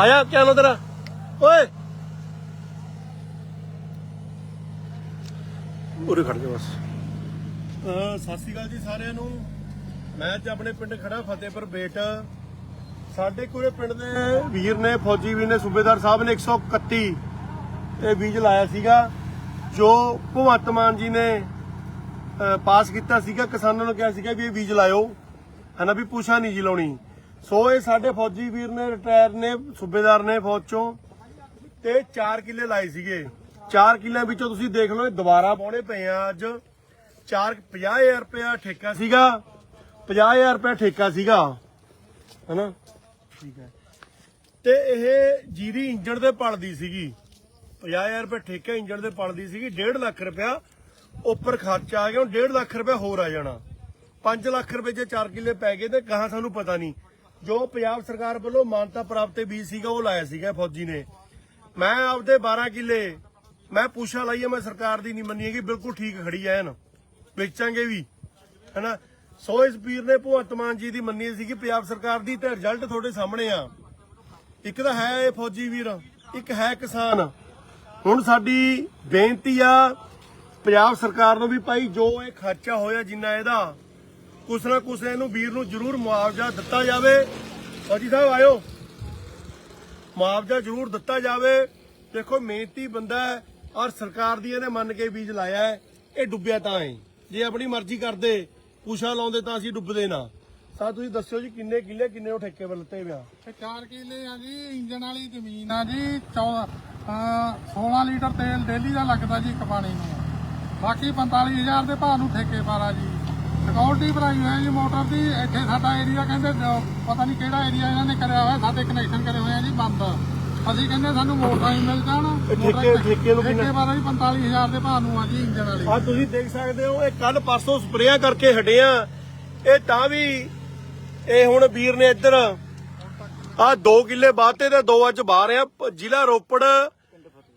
ਆਇਆ ਕਿਆ ਨਾ ਤੇਰਾ? ਓਏ! ਉਰੇ ਖੜ ਜਾ ਬਸ। ਅਹ ਸਤਿ ਸ਼੍ਰੀ ਜੀ ਸਾਰਿਆਂ ਨੂੰ। ਮੈਂ ਅੱਜ ਆਪਣੇ ਪਿੰਡ ਖੜਾ ਫਤਿਹਪੁਰ ਬੇਟ। ਸਾਡੇ ਕੋਲੇ ਪਿੰਡ ਦੇ ਵੀਰ ਨੇ ਫੌਜੀ ਵੀਰ ਨੇ ਸੂਬੇਦਾਰ ਸਾਹਿਬ ਨੇ 131 ਇਹ ਬੀਜ ਲਾਇਆ ਸੀਗਾ ਜੋ ਭਗਵੰਤ ਮਾਨ ਜੀ ਨੇ ਪਾਸ ਕੀਤਾ ਸੀਗਾ। ਕਿਸਾਨਾਂ ਨੂੰ ਕਿਹਾ ਸੀਗਾ ਵੀ ਇਹ ਬੀਜ ਲਾਇਓ। ਹਨਾ ਵੀ ਪੁੱਛਾ ਨਹੀਂ ਜੀ ਲਾਉਣੀ। ਸੋ ਇਹ ਸਾਡੇ ਫੌਜੀ ਵੀਰ ਨੇ ਰਿਟਾਇਰ ਨੇ ਸੂਬੇਦਾਰ ਨੇ ਫੌਜ ਚੋਂ ਤੇ 4 ਕਿੱਲੇ ਲਾਏ ਸੀਗੇ। 4 ਕਿੱਲਿਆਂ ਵਿੱਚੋਂ ਤੁਸੀਂ ਦੇਖ ਲਓ ਇਹ ਦੁਬਾਰਾ ਪਾਉਣੇ ਪਏ ਆ ਅੱਜ। 4 50000 ਰੁਪਇਆ ਠੇਕਾ ਸੀਗਾ। 50000 ਰੁਪਇਆ ਠੇਕਾ ਸੀਗਾ। ਹਨਾ? ਠੀਕ ਹੈ। ਤੇ ਇਹ ਜੀਰੀ ਇੰਜਣ ਦੇ ਪਲਦੀ ਸੀਗੀ। 50000 ਰੁਪਏ ਠੇਕਾ ਇੰਜਣ ਦੇ ਪਲਦੀ ਸੀਗੀ। 1.5 ਲੱਖ ਰੁਪਇਆ ਉੱਪਰ ਖਰਚਾ ਆ ਗਿਆ। ਹੁਣ 1.5 ਲੱਖ ਰੁਪਇਆ ਹੋਰ ਆ ਜਾਣਾ। 5 ਲੱਖ ਰੁਪਏ ਜੇ 4 ਕਿੱਲੇ ਪੈ ਗਏ ਤੇ ਕਹਾਂ ਸਾਨੂੰ ਪਤਾ ਨਹੀਂ। ਜੋ ਪੰਜਾਬ ਸਰਕਾਰ ਵੱਲੋਂ ਮਾਨਤਾ ਪ੍ਰਾਪਤ ਬੀਜ ਸੀਗਾ, ਉਹ ਲਾਇਆ ਸੀਗਾ ਫੌਜੀ ਨੇ। ਮੈਂ ਆਪਦੇ 12 ਕਿੱਲੇ, ਮੈਂ ਪੁੱਛਾ ਲਾਈ ਮੈਂ ਸਰਕਾਰ ਦੀ ਨਹੀਂ ਮੰਨੀ ਹੈਗੀ, ਬਿਲਕੁਲ ਠੀਕ ਖੜੀ ਐ ਨਾ ਵੇਚਾਂਗੇ ਵੀ, ਹੈਨਾ? ਸੋ ਇਸ ਵੀਰ ਨੇ ਭਗਵੰਤ ਮਾਨ ਜੀ ਦੀ ਮੰਨੀ ਸੀਗੀ, ਪੰਜਾਬ ਸਰਕਾਰ ਦੀ ਤੇ ਰਿਜ਼ਲਟ ਤੁਹਾਡੇ ਸਾਹਮਣੇ ਆ। ਇੱਕ ਤਾਂ ਹੈ ਇਹ ਫੌਜੀ ਵੀਰ, ਇੱਕ ਹੈ ਕਿਸਾਨ। ਹੁਣ ਸਾਡੀ ਬੇਨਤੀ ਆ, ਪੰਜਾਬ ਸਰਕਾਰ ਨੂੰ ਵੀ ਭਾਈ ਜੋ ਇਹ ਖਰਚਾ ਹੋਇਆ ਜਿੰਨਾ ਇਹਦਾ ਕੁਛ ਨਾ ਕੁਛ ਇਹਨੂੰ ਵੀਰ ਨੂੰ ਜ਼ਰੂਰ ਮੁਆਵਜ਼ਾ ਦਿੱਤਾ ਜਾਵੇ। ਫੌਜੀ ਸਾਹਿਬ, ਆਇਓ। ਮੁਆਵਜ਼ਾ ਜ਼ਰੂਰ ਦਿੱਤਾ ਜਾਵੇ। ਦੇਖੋ, ਮਿਹਨਤੀ ਬੰਦਾ ਹੈ ਔਰ ਸਰਕਾਰ ਦੀ ਇਹਨੇ ਮੰਨ ਕੇ ਬੀਜ ਲਾਇਆ ਹੈ। ਇਹ ਡੁੱਬਿਆ ਤਾਂ ਹੈ। ਜੇ ਆਪਣੀ ਮਰਜ਼ੀ ਕਰਦੇ ਪੁਸ਼ਾ ਲਾਉਂਦੇ ਤਾਂ ਅਸੀਂ ਡੁੱਬਦੇ ਨਾ। ਸਾ ਤੁਸੀਂ ਦੱਸਿਓ ਜੀ, ਕਿੰਨੇ ਕਿੱਲੇ, ਕਿੰਨੇ ਉਹ ਠੇਕੇ ਵੱਲ ਲੱਤੇ ਪਿਆ? ਤੇ 4 ਕਿੱਲੇ ਆ ਜੀ, ਇੰਜਣ ਵਾਲੀ ਜ਼ਮੀਨ ਆ ਜੀ 14 ਅਹ 16 ਲੀਟਰ ਤੇਲ ਡੇਲੀ ਦਾ ਲੱਗਦਾ ਜੀ ਇੱਕ ਪਾਣੀ ਨੂੰ। ਬਾਕੀ 45000 ਦੇ ਭਾਅ ਨੂੰ ਠੇਕੇ ਪਾਰਾ ਜੀ। ਸਿਕਿਉਰਿਟੀ ਬਣਾਈ ਹੋਈ ਹੈ ਜੀ ਮੋਟਰ ਦੀ। ਇੱਥੇ ਸਾਡਾ ਏਰੀਆ ਕਹਿੰਦੇ ਪਤਾ ਨਹੀਂ ਕਿਹੜਾ ਏਰੀਆ ਇਹਨਾਂ ਨੇ ਕਰਿਆ ਹੋਇਆ ਸਾਡੇ ਕਨੈਕਸ਼ਨ ਕਰੇ ਹੋਏ ਆ ਜੀ ਬੰਦ। ਅਸੀਂ ਕਹਿੰਦੇ ਸਾਨੂੰ ਮੋਟਰਾਂ ਹੀ ਮਿਲ ਜਾਣ। ਠੇਕੇ- ਠੇਕੇ ਨੂੰ। ਕਿੰਨਾ? ਜੀ 45000 ਦੇ ਭਾਅ ਨੂੰ ਆ ਜੀ ਇੰਜਨ ਵਾਲੀ। ਆ ਤੁਸੀਂ ਦੇਖ ਸਕਦੇ ਹੋ ਇਹ ਕੱਲ ਪਰਸੋਂ ਸਪਰੇਅ ਕਰਕੇ ਹਟੇ ਆ। ਇਹ ਤਾਂ ਵੀ ਇਹ ਹੁਣ ਵੀਰ ਨੇ ਇੱਧਰ ਆ 2 ਕਿੱਲੇ ਬਾਤੇ ਤੇ ਦੋ ਅੱਜ ਬਾਹਰ ਆ। ਜ਼ਿਲ੍ਹਾ ਰੋਪੜ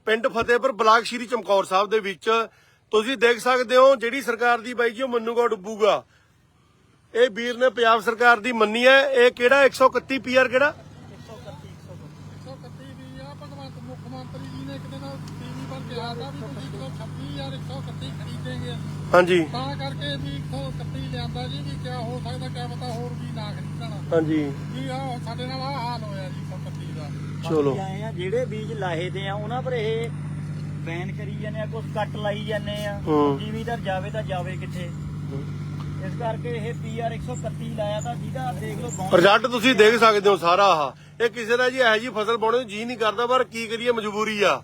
ਪਿੰਡ ਫਤਿਹਪੁਰ ਬਲਾਕ ਸ਼੍ਰੀ ਚਮਕੌਰ ਸਾਹਿਬ ਦੇ ਵਿੱਚ। ਤੁਸੀਂ ਦੇਖ ਸਕਦੇ ਹੋ ਜਿਹੜੀ ਸਰਕਾਰ ਦੀ ਬਾਈ ਜੀ ਉਹ ਮੰਨੂਗਾ ਡੁੱਬੂਗਾ। ਇਹ ਵੀਰ ਨੇ ਪੰਜਾਬ ਸਰਕਾਰ ਦੀ ਮੰਨੀ ਹੈ। ਇਹ ਕਿਹੜਾ? 131 ਪੀਆਰ ਕਿਹੜਾ? 131 ਦੀ ਆ ਭਗਵੰਤ ਮੁੱਖ ਮੰਤਰੀ ਜੀ ਨੇ ਇੱਕ ਦਿਨ ਟੀਵੀ ਪਰ ਕਿਹਾ ਸੀ ਵੀ ਤੁਸੀਂ ਕਿਲੋ 26131 ਖਰੀਦੇਗੇ। ਹਾਂਜੀ। ਤਾਂ ਕਰਕੇ ਵੀ 131 ਲਿਆਂਦਾ ਜੀ ਵੀ ਕਿਆ ਹੋ ਸਕਦਾ ਕਿਆ ਪਤਾ ਹੋਰ ਵੀ ਨਾ ਖਰੀਦਣ। ਹਾਂਜੀ। ਜੀ ਆ ਸਾਡੇ ਨਾਲ ਆ ਹਾਲ ਹੋਇਆ ਜੀ 131 ਦਾ। ਚਲੋ। ਜਿਹੜੇ ਬੀਜ ਲਾਹੇ ਦੇ ਆ ਉਹਨਾਂ ਪਰ ਇਹ ਬੈਨ ਕਰੀ ਜਾਂਦੇ ਆ ਕੁਝ ਕੱਟ ਲਾਈ ਜਾਂਦੇ ਆ। ਹੂੰ। ਜ਼ਿਮੀਦਾਰ ਜਾਵੇ ਤਾਂ ਜਾਵੇ ਕਿੱਥੇ। ਇਸ ਕਰਕੇ ਇਹ ਪੀਆਰ 131 ਲਾਇਆ ਤਾਂ ਜਿਹਦਾ ਦੇਖ ਲਓ ਬਹੁਤ ਰਿਜ਼ਲਟ ਤੁਸੀਂ ਦੇਖ ਸਕਦੇ ਹੋ ਸਾਰਾ ਆਹ। ਇਹ ਕਿਸੇ ਦਾ ਜੀ ਇਹੋ ਜੀ ਫਸਲ ਪਾਉਣ ਨੂੰ ਜੀ ਨਹੀਂ ਕਰਦਾ ਪਰ ਕੀ ਕਰੀਏ ਮਜਬੂਰੀ ਆ।